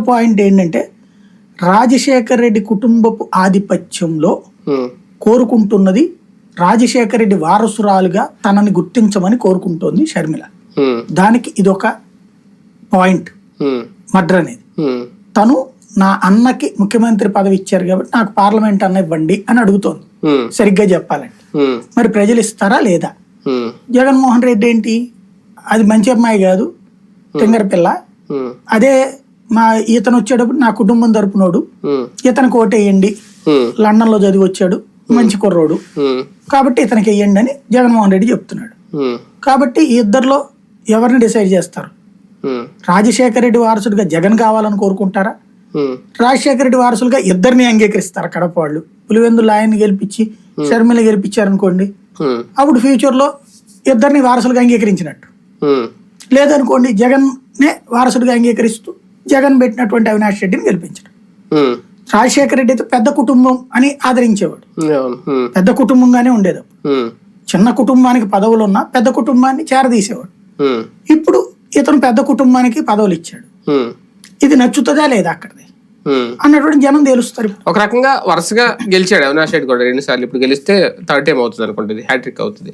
Point ఏంటంటే రాజశేఖర్ రెడ్డి కుటుంబపు ఆధిపత్యంలో ఉమ్, కోరుకుంటున్నది రాజశేఖర్ రెడ్డి వారసురాలుగా తనని గుర్తించమని కోరుకుంటోంది షర్మిల. ఉమ్, దానికి ఇదొక పాయింట్. ఉమ్, మర్డర్ అనేది. తను నా అన్నకి ముఖ్యమంత్రి పదవి ఇచ్చారు కాబట్టి నాకు పార్లమెంట్ అన్న ఇవ్వండి అని అడుగుతోంది. సరిగ్గా చెప్పాలంటే. మరి ప్రజలు ఇస్తారా లేదా? జగన్మోహన్ రెడ్డి ఏంటి? అది మంచి అమ్మాయి కాదు. తింగర పిల్ల. అదే మా ఇతను వచ్చేటప్పుడు నా కుటుంబం తరపునోడు ఇతనికి ఓటేయండి ఉమ్, లండన్లో చదివి వచ్చాడు. మంచి కుర్రోడు. కాబట్టి ఇతనికి వేయండి అని జగన్మోహన్ రెడ్డి చెప్తున్నాడు. కాబట్టి ఈ ఇద్దరిలో ఎవరిని డిసైడ్ చేస్తారు? రాజశేఖర రెడ్డి వారసుడిగా జగన్ కావాలని కోరుకుంటారా? రాజశేఖర రెడ్డి వారసులుగా ఇద్దరిని అంగీకరిస్తారు కడప వాళ్ళు పులివెందులు ఆయన్ని గెలిపించి షర్మిల గెలిపించారనుకోండి. అప్పుడు ఫ్యూచర్లో ఇద్దరిని వారసులుగా అంగీకరించినట్టు. లేదనుకోండి జగన్నే వారసుడిగా అంగీకరిస్తూ జగన్ పెట్టినటువంటి అవినాష్ రెడ్డిని గెలిపించడం. రాజశేఖర రెడ్డి అయితే పెద్ద కుటుంబం అని ఆదరించేవాడు. పెద్ద కుటుంబంగానే ఉండేది. చిన్న కుటుంబానికి పదవులు ఉన్నా పెద్ద కుటుంబాన్ని చేరదీసేవాడు. ఇప్పుడు ఇతను పెద్ద కుటుంబానికి పదవులు ఇచ్చాడు. ఇది నచ్చుతుందా లేదా అక్కడిది. అన్నటువంటి జనం తెలుస్తారు. ఒక రకంగా వరుసగా గెలిచాడు అవినాష్ రెడ్డి కూడా. రెండు సార్లు ఇప్పుడు గెలిస్తే థర్డ్ టైం అవుతుంది అనుకుంటుంది. హ్యాట్రిక్ అవుతుంది.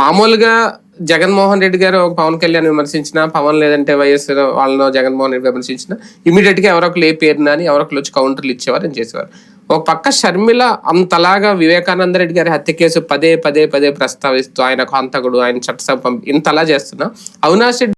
మామూలుగా జగన్మోహన్ రెడ్డి గారు ఒక పవన్ కళ్యాణ్ విమర్శించిన పవన్ లేదంటే వైఎస్ వాళ్ళను జగన్మోహన్ రెడ్డి విమర్శించిన ఇమీడియట్గా ఎవరో ఏ పేరున అని ఎవరొకరు వచ్చి కౌంటర్లు ఇచ్చేవారు అని చేసేవారు. ఒక పక్క షర్మిల అంతలాగా వివేకానంద రెడ్డి గారి హత్య కేసు పదే పదే పదే ప్రస్తావిస్తూ ఆయన కొంతకుడు ఆయన చట్టసభ ఇంతలా చేస్తున్నా. అవినాష్ రెడ్డి